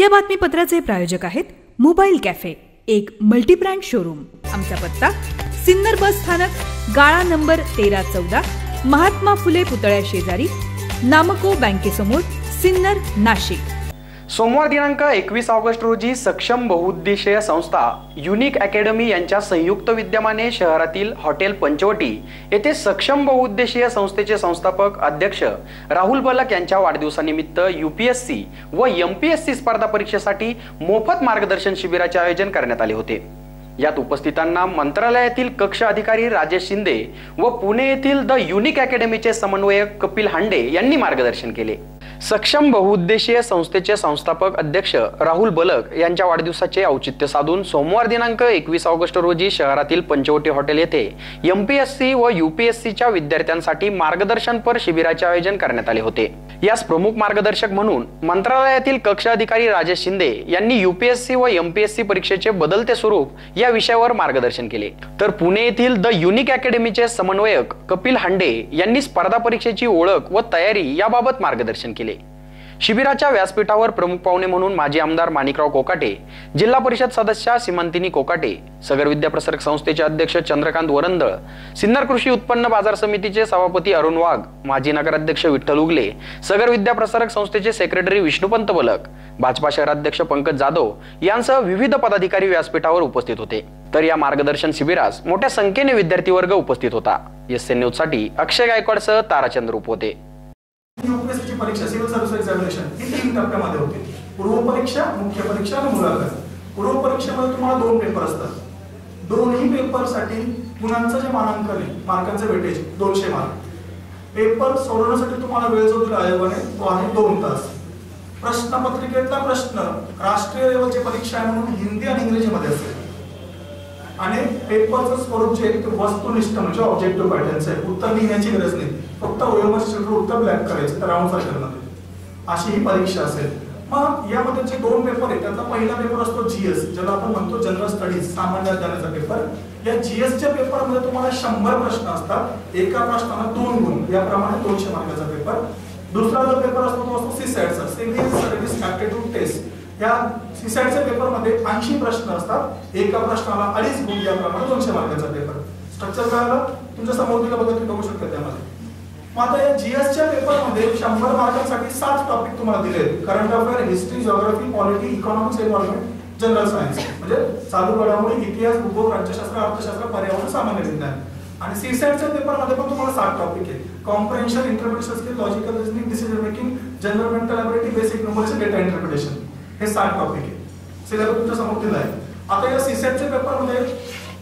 या बातमीपत्राचे प्रायोजक आहेत मोबाईल कॅफे एक मल्टीब्रँड शोरूम. आमचा पत्ता सिन्नर बस स्थानक गाळा नंबर तेरा चौदा महात्मा फुले पुतळ्या शेजारी नामको बँकेसमोर सिन्नर नाशिक. सोमवार दिनांक एकवीस ऑगस्ट रोजी सक्षम बहुउद्देशीय संस्था युनिक अकॅडमी यांच्या संयुक्त विद्यमाने शहरातील हॉटेल पंचवटी येथे सक्षम बहुउद्देशीय संस्थेचे संस्थापक अध्यक्ष राहुल बलक यांच्या वाढदिवसानिमित्त यू पी एस सी व यम पी एस सी स्पर्धा परीक्षेसाठी मोफत मार्गदर्शन शिबिराचे आयोजन करण्यात आले होते. यात उपस्थितांना मंत्रालयातील कक्ष अधिकारी राजेश शिंदे व पुणे येथील द युनिक अकॅडमीचे समन्वयक कपिल हांडे यांनी मार्गदर्शन केले. सक्षम बहुउद्देशीय संस्थेचे संस्थापक अध्यक्ष राहुल बलक यांच्या वाढदिवसाचे औचित्य साधून सोमवार दिनांक एकवीस ऑगस्ट रोजी शहरातील पंचवटी हॉटेल येथे एमपीएससी व युपीएससीच्या विद्यार्थ्यांसाठी मार्गदर्शनपर शिबिराचे आयोजन करण्यात आले होते. यास प्रमुख मार्गदर्शक म्हणून मंत्रालयातील कक्ष अधिकारी राजेश शिंदे यांनी युपीएससी व एमपीएससी परीक्षेचे बदलते स्वरूप या विषयावर मार्गदर्शन केले. तर पुणे येथील द युनिक अकॅडमीचे समन्वयक कपिल हांडे यांनी स्पर्धा परीक्षेची ओळख व तयारी याबाबत मार्गदर्शन केले. शिबिराच्या व्यासपीठावर प्रमुख पाहुणे म्हणून माजी आमदार माणिकराव कोकाटे जिल्हा परिषद सदस्या सीमांतिनी कोकाटे सगर विद्याप्रसारक संस्थेचे अध्यक्ष चंद्रकांत वरंदळ सिन्नर कृषी उत्पन्न बाजार समितीचे सभापती अरुण वाघ माजी नगराध्यक्ष विठ्ठल उगले सगर विद्याप्रसारक संस्थेचे सेक्रेटरी विष्णुपंत बलक भाजपा शहराध्यक्ष पंकज जाधव यांसह विविध पदाधिकारी व्यासपीठावर उपस्थित होते. तर या मार्गदर्शन शिबिरास मोठ्या संख्येने विद्यार्थी वर्ग उपस्थित होता. एस एन न्यूजसाठी अक्षय गायकवाडसह ताराचंद्र उप होते परीक्षा सिव्हिल सर्व्हिस एक्झामिनेशन ही तीन टप्प्यामध्ये होते. पूर्व परीक्षा मुख्य परीक्षा आणि मुलाखत. पूर्व परीक्षेमध्ये तुम्हाला दोन पेपर असतात. दोन्ही पेपरसाठी गुणांचं जे मानांकन आहे मार्कांचं वेटेज दोनशे मार्क. पेपर सोडवण्यासाठी तुम्हाला वेळ जो दिला आयोगाने तो आहे दोन तास. प्रश्नपत्रिकेतला प्रश्न राष्ट्रीय लेवलची परीक्षा आहे म्हणून हिंदी आणि इंग्रजीमध्ये असेल. आणि पेपरचं स्वरूप जे आहे वस्तुनिष्ठ म्हणजे ऑब्जेक्टिव्ह पॅटर्नचं आहे. उत्तर लिहिण्याची गरज नाही. फक्त ओएमएस चिल्ड्र उत्तर ब्लॅक करायचं तर राऊंड सर्कलमध्ये अशी ही परीक्षा असेल. मग यामध्ये जे दोन पेपर आहेत त्यातला पहिला पेपर असतो जीएस ज्याला आपण म्हणतो जनरल स्टडीज सामान्य ज्ञानाचा पेपर या जीएसच्या पेपरमध्ये तुम्हाला शंभर प्रश्न असतात. एका प्रश्नाला दोन गुण. याप्रमाणे दोनशे मार्काचा पेपर दुसरा जो पेपर असतो तो असतो सी सॅटचा सिव्हिल सर्व्हिस ऍप्टिट्यूड टेस्ट या सीसॅटच्या पेपरमध्ये ऐंशी प्रश्न असतात. एका प्रश्नाला अडीच गुण याप्रमाणे दोनशे मार्काचा पेपर स्ट्रक्चर कळालं तुमच्यासमोर दिलं बघा तुम्ही बघू शकता त्यामध्ये. मग आता या जीएसच्या पेपरमध्ये शंभर मार्कांसाठी सात टॉपिक तुम्हाला दिले current affair history geography polity economics environment general science म्हणजे चालू घडामोडी इतिहास भूगोल राज्यशास्त्र अर्थशास्त्र पर्यावरण सामान्य विज्ञान. आणि सीसॅटच्या पेपरमध्ये पण तुम्हाला सात टॉपिक आहे comprehension interpretation skill logical reasoning decision making general mental ability basic number data interpretation हे सात टॉपिक आहे सिलेबस तुमच्यासमोर दिला आहे. आता या सीसेटच्या पेपरमध्ये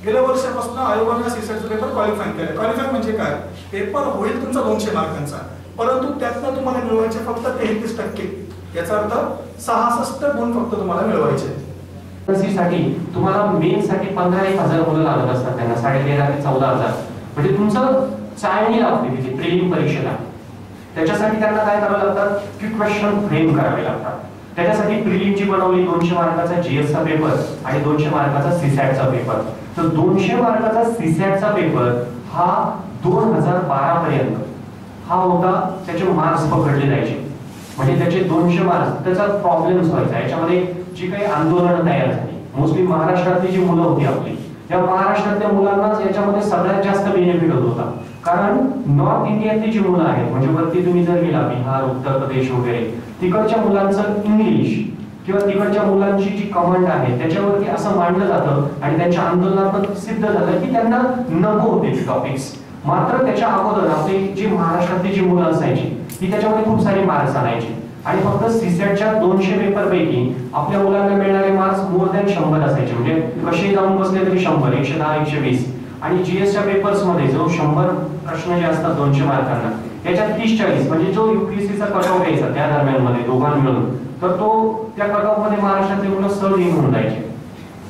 गेल्या वर्षापासून आयोगाने सीसेटचे पेपर क्वालिफाय केले क्वालिफाय म्हणजे काय? पेपर होईल तुमचा दोनशे मार्कांचा. परंतु त्यातनं तुम्हाला मिळवायचे फक्त तेहतीस टक्के. याचा अर्थ सहासष्ट गुण फक्त तुम्हाला मिळवायचे. साठी तुम्हाला मेन साठी पंधरा एक हजार मुलं लागत असतात त्यांना. साडे तेरा ते चौदा हजार. म्हणजे तुमचं चाळणी लागते म्हणजे तिथे प्रेम परीक्षेला. त्याच्यासाठी त्यांना काय करावं लागतात की क्वेश्चन फ्रेम करावे लागतात. त्याच्यासाठी प्रिलिमची बनवली दोनशे मार्काचा जीएसचा पेपर आणि दोनशे मार्काचा सीसॅटचा पेपर तर दोनशे मार्काचा सीसॅटचा पेपर हा दोन हजार बारा पर्यंत. हा होता त्याचे मार्क्स पकडले जायचे. म्हणजे त्याचे दोनशे मार्क्स त्याचा प्रॉब्लेम व्हायचा. याच्यामध्ये जी काही आंदोलन तयार झाली. मोस्टली महाराष्ट्रातली जी मुलं होती आपली त्या महाराष्ट्रातल्या मुलांनाच याच्यामध्ये सगळ्यात जास्त बेनिफिट होत होता. कारण नॉर्थ इंडियातली जी मुलं आहेत म्हणजे वरती तुम्ही जर गेला बिहार उत्तर प्रदेश वगैरे तिकडच्या मुलांचं इंग्लिश किंवा तिकडच्या मुलांची जी कमांड आहे त्याच्यावरती असं मांडलं जातं आणि त्यांच्या आंदोलनात सिद्ध झालं की त्यांना नको होते टॉपिक्स मात्र त्याच्या अगोदर आपली जी महाराष्ट्रातली जी मुलं असायची ती त्याच्यामध्ये खूप सारे मार्क्स आणायची. आणि फक्त सीसेटच्या दोनशे पेपर पैकी आपल्या मुलांना मिळणारे मार्क्स मोर दॅन शंभर असायचे. म्हणजे कसे जाऊन बसले तरी शंभर एकशे दहा एकशे वीस. आणि जीएसच्या पेपर्समध्ये जो शंभर प्रश्न जे असतात दोनशे मार्कांना. त्याच्यात तीस चाळीस म्हणजे जो युपीएससीचा कट यायचा त्या दरम्यानमध्ये दोघां मिळून तर तो त्या कटमध्ये महाराष्ट्रातले मुलं सहज येऊन होऊन जायचे.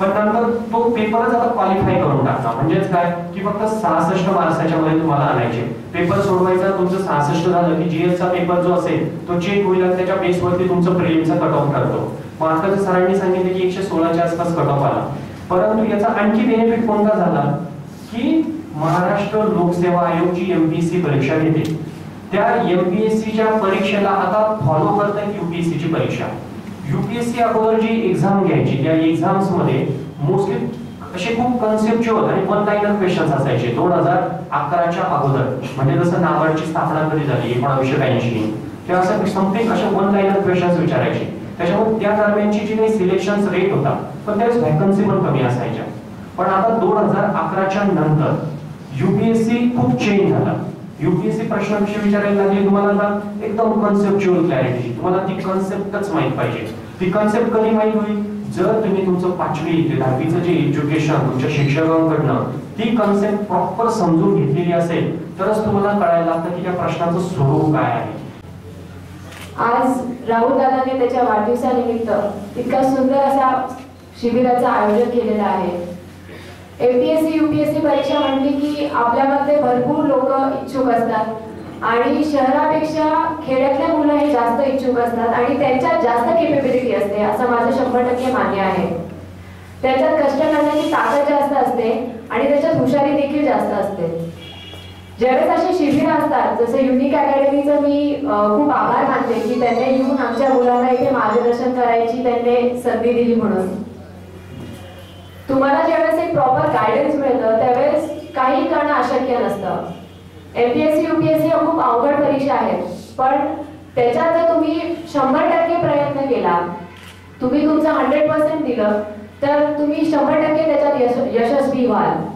पण नंतर तो पेपरच आता क्वालिफाय करून टाकला म्हणजेच काय? की फक्त सहासष्ट मार्क्साच्या मध्ये तुम्हाला आणायचे. पेपर सोडवायचा तुमचं सहासष्ट झालं की जीएसचा पेपर जो असेल तो चेक होईल आणि त्याच्या बेसवरती तुमचं प्रिलिमचा कट ऑफ ठरतो. मग आता सरांनी सांगितलं की एकशे सोळाच्या आसपास कट ऑफ आला. परंतु याचा आणखी बेनिफिट कोणता झाला? की महाराष्ट्र लोकसेवा आयोग जी एमपीएससी परीक्षा घेते. त्या एमपीएससीच्या परीक्षेला आता फॉलो करतात युपीएससीची परीक्षा. युपीएससी अगोदर जी एक्झाम घ्यायची त्या एक्झाम्समध्ये मोस्टली असे खूप कन्सेप्च्युअल आणि वन लाईनर क्वेश्चन असायचे. दोन हजार अकराच्या अगोदर. म्हणजे जसं नाबार्डची स्थापना कधी झाली एकोणावीसशे ब्याऐंशी. किंवा असं समथिंग असे वन लाईनर क्वेश्चन विचारायचे. त्याच्यामुळे त्या दरम्यानची जी काही सिलेक्शन रेट होता पण त्यावेळेस व्हॅकन्सी पण कमी असायच्या. पण आता दोन हजार अकराच्या नंतर युपीएससी खूप चेंज झाला. युपीएससी प्रश्नाविषयी विचारायला लागले तुम्हाला आता? एकदम कन्सेप्च्युअल क्लॅरिटी तुम्हाला ती कन्सेप्टच माहीत पाहिजे. ती कन्सेप्ट कधी माहीत होईल? जर तुम्ही तुमचं पाचवी ते दहावीचं जे एज्युकेशन तुमच्या शिक्षकांकडनं ती कन्सेप्ट प्रॉपर समजून घेतलेली असेल तरच तुम्हाला कळायला लागतं की त्या प्रश्नाचं स्वरूप काय आहे. आज राहुल दादाने त्याच्या वाढदिवसानिमित्त इतका सुंदर असा शिबिराचं आयोजन केलेलं आहे. एमपीएससी युपीएससी परीक्षा म्हटली की आपल्यामध्ये भरपूर लोक इच्छुक असतात. आणि शहरापेक्षा खेड्यातल्या मुलं हे जास्त इच्छुक असतात आणि त्यांच्यात जास्त केपेबिलिटी असते असं माझं शंभर टक्के मान्य आहे. त्याच्यात कष्ट करण्याची ताकद जास्त असते आणि त्याच्यात हुशारी देखील जास्त असते. ज्यावेळेस असे शिबिर असतात जसं युनिक अकॅडमीचं मी खूप आभार मानते की त्यांनी येऊन आमच्या मुलांना इथे मार्गदर्शन करायची त्यांनी संधी दिली म्हणून. तुम्हाला ज्यावेळेस एक प्रॉपर गायडन्स मिळतं त्यावेळेस काही करणं अशक्य नसतं. एमपीएससी युपीएससी हा खूप अवघड परीक्षा आहेत पण त्याच्यात जर तुम्ही शंभर टक्के प्रयत्न केला तुम्ही तुमचं हंड्रेड पर्सेंट दिलं तर तुम्ही शंभर टक्के त्याच्यात यश यशस्वी व्हाल.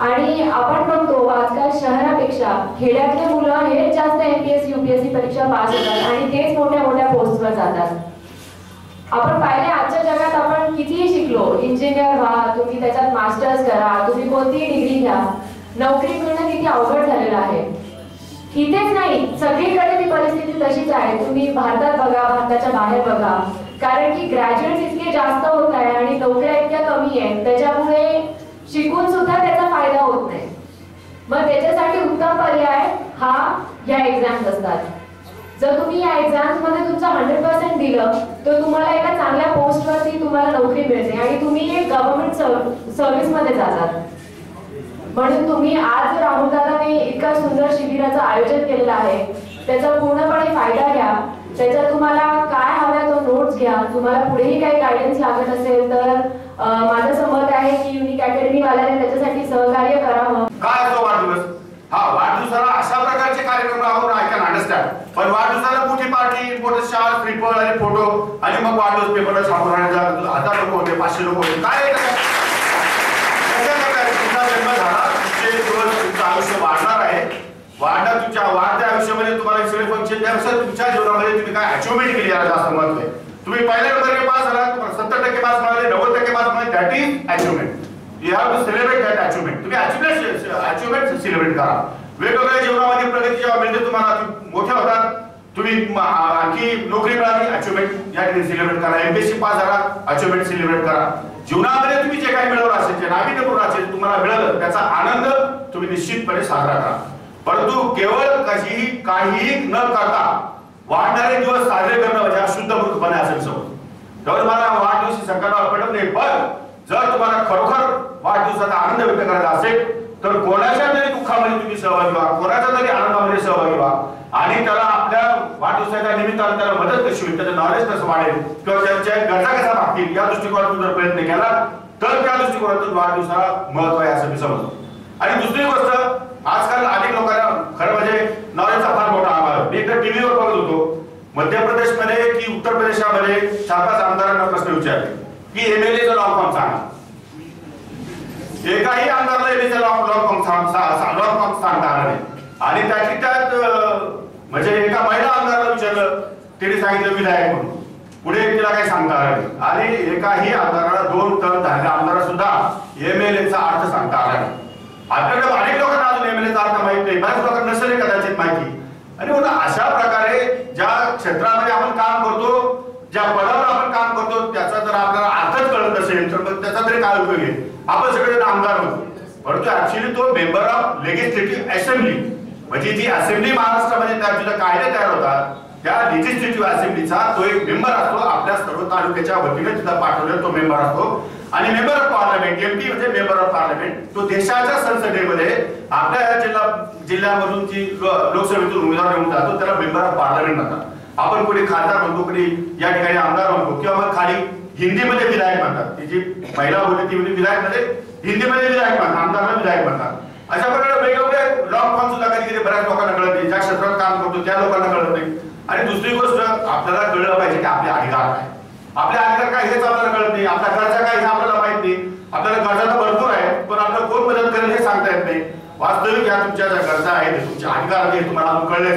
आणि आपण बघतो आजकाल शहरापेक्षा खेड्यातले मुलं हेच जास्त एमपीएससी युपीएससी परीक्षा पास होतात आणि तेच मोठ्या मोठ्या पोस्टवर जातात. आपण पाहिले कितीही शिकलो इंजिनियर व्हा तुम्ही त्याच्यात मास्टर्स करा तुम्ही कोणतीही डिग्री घ्या नोकरी मिळणं किती अवघड झालेलं आहे. इथेच नाही सगळीकडे ती परिस्थिती तशीच आहे. तुम्ही भारतात बघा भारताच्या बाहेर बघा. कारण की ग्रॅज्युएट इतके जास्त होत आहे आणि नोकऱ्या इतक्या कमी आहेत त्याच्यामुळे शिकून सुद्धा त्याचा फायदा होत नाही. मग त्याच्यासाठी उत्तम पर्याय हा या एक्झाम्स असतात जर तुम्ही या एक्झाम्समध्ये तुमचं हंड्रेड पर्सेंट दिलं तर तुम्हाला एका चांगल्या पोस्टवरती तुम्हाला नोकरी मिळते आणि तुम्ही गव्हर्नमेंट सर्व्हिसमध्ये जातात. म्हणून तुम्ही आज राहुल दादाने इतका सुंदर शिबिराचं आयोजन केलेलं आहे. त्याचा पूर्णपणे फायदा घ्या. त्याच्यात तुम्हाला काय हव्या तो नोट्स घ्या. तुम्हाला पुढेही काही गायडन्स लागत असेल तर माझं समत मत आहे की युनिक अकॅडमी वाल्याने त्याच्यासाठी सहकार्य करावं. कार्यक्रम राहून आय कॅन अंडरस्टँड पण वाढदिवसाला मोठी पार्टी मोठे शाल ट्रिपल आणि फ़ोटो आणि मग वाढदिवस पेपरला छापून राहण्याचा हज़ार लोक होते पाचशे लोक होते काय तुमचा जन्म झाला तुमचे दिवस तुमचं आयुष्य वाढणार आहे वाढणार तुमच्या वाढत्या आयुष्यामध्ये तुम्हाला सगळे फ़ंक्शन त्यापेक्षा तुमच्या जीवनामध्ये तुम्ही काय अचिव्हमेंट केली याला जास्त महत्व आहे तुम्ही पहिल्या नंबर पास झाला तुम्हाला सत्तर टक्के पास मिळाले नव्वद टक्के पास मिळाले that is achievement you have to celebrate that achievement तुम्ही अचिव्हमेंट अचिव्हमेंट सेलिब्रेट करा वेगवेगळ्या जीवनामध्ये प्रगती जेव्हा म्हणजे मिळते तुम्हाला मोठ्या होतात तुम्ही आणखी नोकरी मिळाली अचिव्हमेंट या ठिकाणी सेलिब्रेट करा. एमपीएससी पास झाला अचिव्हमेंट सेलिब्रेट करा. जीवनामध्ये तुम्ही जे काही मिळवलं असेल जे नाविन्यपूर्ण असेल तुम्हाला मिळालं त्याचा आनंद तुम्ही निश्चितपणे साजरा करा. परंतु केवळ कशीही काहीही न करता वाढणारे दिवस साजरे करणं म्हणजे अशुद्ध शुद्ध मूर्खपणे असेल समज तर मला वाढदिवशी संकल्प पडत नाही. पण जर तुम्हाला खरोखर वाढदिवसाचा आनंद व्यक्त करायचा असेल तर कोणाच्या सहभागी व्हा कोणाच्या तरी आनंदामध्ये सहभागी व्हा. आणि त्याला आपल्या वाढदिवसाच्या निमित्तानं त्याला मदत कशी होईल त्याचं नॉलेज कसं वाढेल किंवा त्यांच्या गरजा कशा भागतील या दृष्टिकोनातून जर प्रयत्न केला तर त्या दृष्टिकोनातून वाढदिवसाला महत्त्व आहे असं मी समजतो. आणि दुसरी गोष्ट आजकाल अनेक लोकांना खरं म्हणजे नॉलेजचा फार मोठा अभाव मी एकदा टीव्हीवर बघत होतो मध्य प्रदेशमध्ये की उत्तर प्रदेशामध्ये चार पाच आमदारांना प्रश्न विचारले की एमएलए लॉंग फॉर्म सांगा. एकाही आमदारला MLA long long form long form सांगता आला नाही आणि त्याची त्यात म्हणजे एका महिला आमदाराला विचारलं तिने सांगितलं विधायक म्हणून. पुढे तिला काही सांगता आलं आणि एकाही आमदाराला दोन टर्म झालेल्या आमदारा सुद्धा एमएलएचा अर्थ सांगता आला नाही. आपल्याकडे अनेक लोकांना अजून एमएलएचा अर्थ माहीत नाही. बऱ्याच लोकांना नसेल कदाचित माहिती. आणि म्हणून अशा प्रकारे ज्या क्षेत्रामध्ये आपण काम करतो ज्या पदावर आपण काम करतो त्याचा जर आपल्याला अर्थच कळत नसेल तर मग त्याचा तरी काय उपयोग आहे? आपण सगळे आमदार होतो. परंतु ऍक्च्युली तो मेंबर ऑफ लेजिस्लेटिव्ह असेंब्ली म्हणजे जी असेंब्ली महाराष्ट्रामध्ये त्या कायदे तयार होतात त्या लेजिस्लेटिव्ह असेंब्लीचा तो एक मेंबर असतो आपल्या सर्व तालुक्याच्या वतीने तिथं पाठवलेला तो मेंबर असतो. आणि मेंबर ऑफ पार्लमेंट एमपी म्हणजे मेंबर ऑफ पार्लमेंट तो देशाच्या संसदेमध्ये आपल्या जिल्हा जिल्ह्यामधून जी लोकसभेतून उमेदवार निवडून जातो त्याला मेंबर ऑफ पार्लमेंट म्हणतात. आपण कुठे खासदार म्हणतो कुठे या ठिकाणी आमदार म्हणतो किंवा मग खाली हिंदीमध्ये विधायक म्हणतात. ती जी महिला होती ती म्हणजे विधायकमध्ये हिंदीमध्ये विधायक म्हणतात आमदारला विधायक म्हणतात. अशा प्रकारे वेगवेगळे लॉ फॉर्म सुद्धा कधी कधी बऱ्याच लोकांना कळत नाही ज्या क्षेत्रात काम करतो त्या लोकांना कळत नाही. आणि दुसरी गोष्ट आपल्याला कळलं पाहिजे की आपले अधिकार काय. आपले अधिकार काय हेच आपल्याला कळत नाही. आपल्या खर्च काय हे आपल्याला माहीत नाही. आपल्याला गरजा भरपूर आहे पण आपल्याला कोण मदत करेल हे सांगता येत नाही. वास्तविक या तुमच्या ज्या गरजा आहेत तुमचे अधिकार आहेत तुम्हाला कळले